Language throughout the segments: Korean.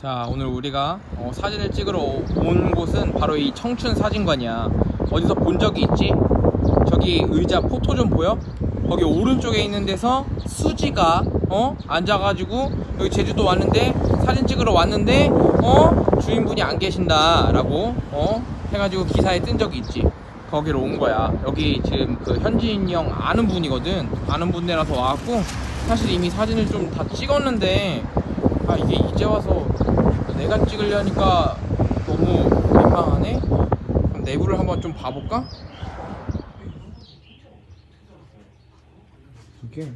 자 오늘 우리가 어, 사진을 찍으러 온 곳은 바로 이 청춘 사진관이야 어디서 본 적이 있지? 저기 의자 포토존 보여? 거기 오른쪽에 있는 데서 수지가 어 앉아가지고 여기 제주도 왔는데 사진 찍으러 왔는데 어 주인분이 안 계신다 라고 어 해가지고 기사에 뜬 적이 있지 거기로 온 거야 여기 지금 그 현진이 형 아는 분이거든 아는 분네라서 와갖고 사실 이미 사진을 좀 다 찍었는데 아 이게 이제 와서 내가 찍으려니까 너무 민망하네. 그럼 내부를 한번 좀 봐볼까? 이게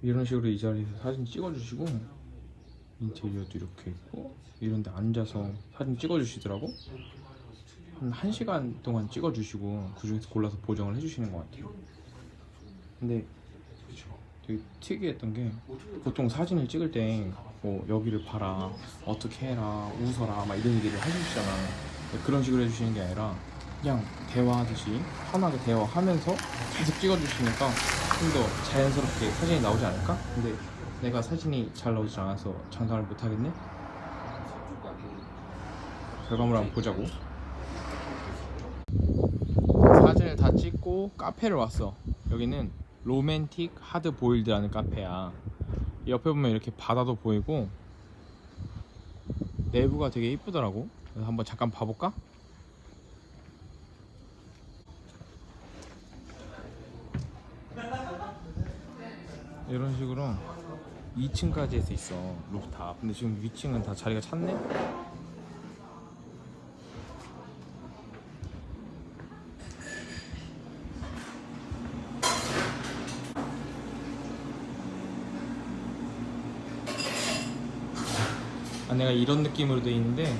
이런 식으로 이 자리에서 사진 찍어주시고 인테리어도 이렇게 있고 이런 데 앉아서 사진 찍어주시더라고? 한 1시간 동안 찍어주시고 그 중에서 골라서 보정을 해주시는 것 같아요. 근데 되게 특이했던 게 보통 사진을 찍을 때 뭐 여기를 봐라 어떻게 해라 웃어라 막 이런 얘기를 해주시잖아 그런 식으로 해주시는 게 아니라 그냥 대화하듯이 편하게 대화하면서 계속 찍어주시니까 좀 더 자연스럽게 사진이 나오지 않을까? 근데 내가 사진이 잘 나오지 않아서 장담을 못하겠네? 결과물 한번 보자고 사진을 다 찍고 카페를 왔어 여기는 로맨틱 하드 보일드라는 카페야 옆에 보면 이렇게 바다도 보이고 내부가 되게 이쁘더라고. 그래서 한번 잠깐 봐볼까? 이런 식으로 2층까지 해서 있어 루프탑. 근데 지금 위층은 다 자리가 찼네 아 내가 이런 느낌으로 돼 있는데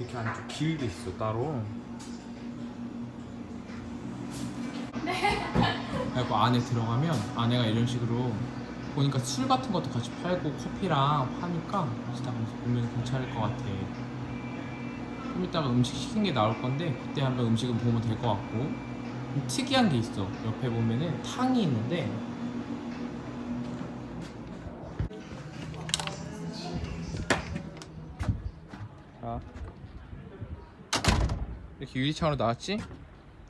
이렇게 안쪽 길도 있어 따로 그리고 안에 들어가면 안에가 이런 식으로 보니까 술 같은 것도 같이 팔고 커피랑 파니까 진짜 보면 괜찮을 것 같아. 좀 이따가 음식 시킨 게 나올 건데 그때 한번 음식은 보면 될 것 같고 좀 특이한 게 있어. 옆에 보면은 탕이 있는데 유리창으로 나왔지?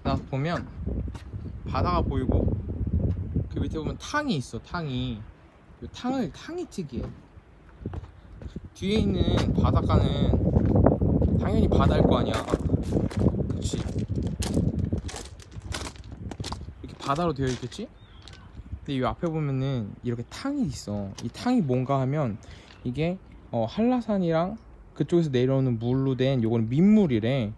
나 보면 바다가 보이고 그 밑에 보면 탕이 있어 탕이. 이 탕을 탕이 특이해 뒤에 있는 바닷가는 당연히 바다일 거 아니야. 그치? 이렇게 바다로 되어 있겠지? 근데 이 앞에 보면은 이렇게 탕이 있어. 이 탕이 뭔가 하면 이게 어, 한라산이랑 그쪽에서 내려오는 물로 된 요거는 민물이래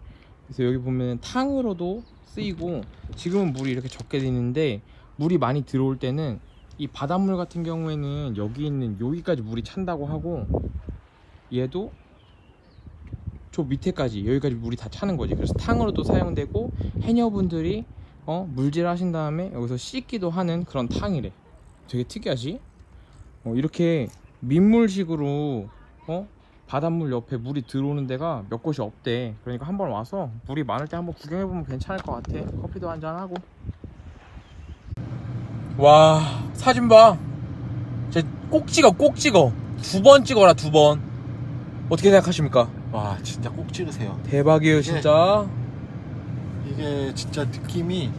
그래서 여기 보면 탕으로도 쓰이고 지금은 물이 이렇게 적게 되는데 물이 많이 들어올 때는 이 바닷물 같은 경우에는 여기 있는 여기까지 물이 찬다고 하고 얘도 저 밑에까지 여기까지 물이 다 차는 거지. 그래서 탕으로도 사용되고 해녀분들이 어 물질 하신 다음에 여기서 씻기도 하는 그런 탕이래. 되게 특이하지? 어, 이렇게 민물식으로 어 바닷물 옆에 물이 들어오는 데가 몇 곳이 없대. 그러니까 한번 와서 물이 많을 때 한번 구경해보면 괜찮을 것 같아. 커피도 한잔 하고. 와 사진 봐. 꼭 찍어 꼭 찍어. 두 번 찍어라 두 번. 어떻게 생각하십니까? 와 진짜 꼭 찍으세요 대박이에요 이게- 진짜. 이게 진짜 느낌이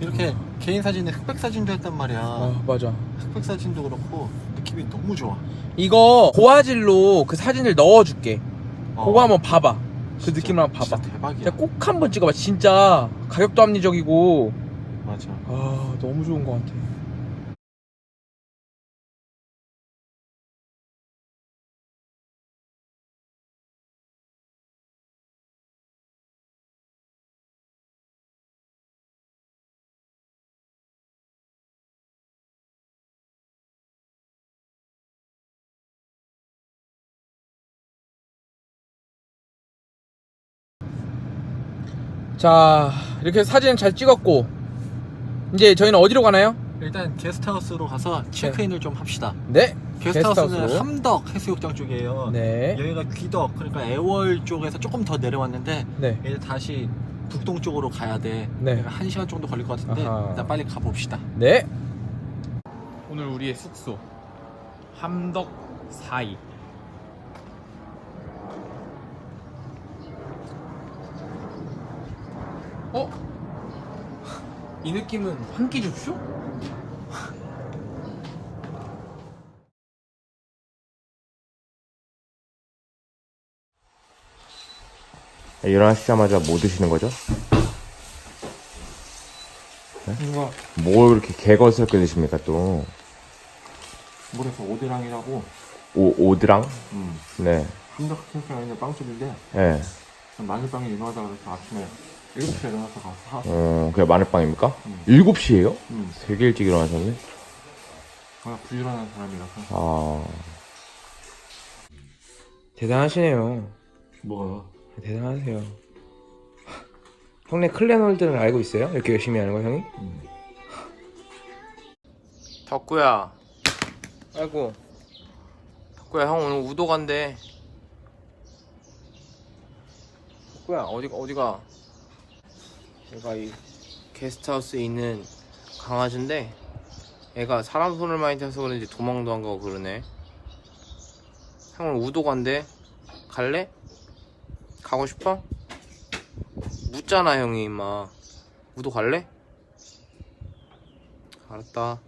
이렇게 개인 사진에 흑백 사진도 했단 말이야 아 맞아. 흑백 사진도 그렇고 느낌이 너무 좋아 이거 고화질로 그 사진을 넣어줄게. 어, 그거 한번 봐봐. 그 진짜- 느낌을 한번 봐봐. 진짜 대박이야 진짜 꼭 한번 찍어봐. 진짜 가격도 합리적이고. 맞아 아 너무 좋은 것 같아. 자 이렇게 사진 잘 찍었고 이제 저희는 어디로 가나요? 일단 게스트하우스로 가서 체크인을 좀 합시다 네 게스트하우스는 게스트하우스로. 함덕 해수욕장 쪽이에요 네. 여기가 귀덕 그러니까 애월 쪽에서 조금 더 내려왔는데 네. 이제 다시 북동 쪽으로 가야 돼 네. 그러니까 한 시간 정도 걸릴 것 같은데 아하. 일단 빨리 가봅시다 네. 오늘 우리의 숙소 함덕 사이. 어? 이 느낌은 한 끼 줍쇼? 일어나시자마자 뭐 드시는 거죠? 이거 뭘 그렇게 개걸스럽게 드십니까 또? 물에서 오드랑이라고 오, 오드랑? 음. 네. 함덕센스가 있는 빵집인데 예. 마늘빵이 유명하다 그래서 아침에 7시에 일어나서 가서 사 어, 그게 마늘빵입니까? 음. 7시에요? 음. 되게 일찍 일어나셨네? 워낙 부지런한 사람이라서 아. 대단하시네요. 뭐가 대단하세요. 형네 클레놀드는 알고 있어요? 이렇게 열심히 하는 거 형이? 음. 덕구야. 아이고. 덕구야 형 오늘 우도 간대. 덕구야 어디가 어디가? 얘가 이 게스트하우스에 있는 강아지인데 얘가 사람 손을 많이 타서 그런지 도망도 안 가고 그러네. 형 오늘 우도 간대. 갈래? 가고 싶어? 묻잖아 형이 임마. 우도 갈래? 알았다.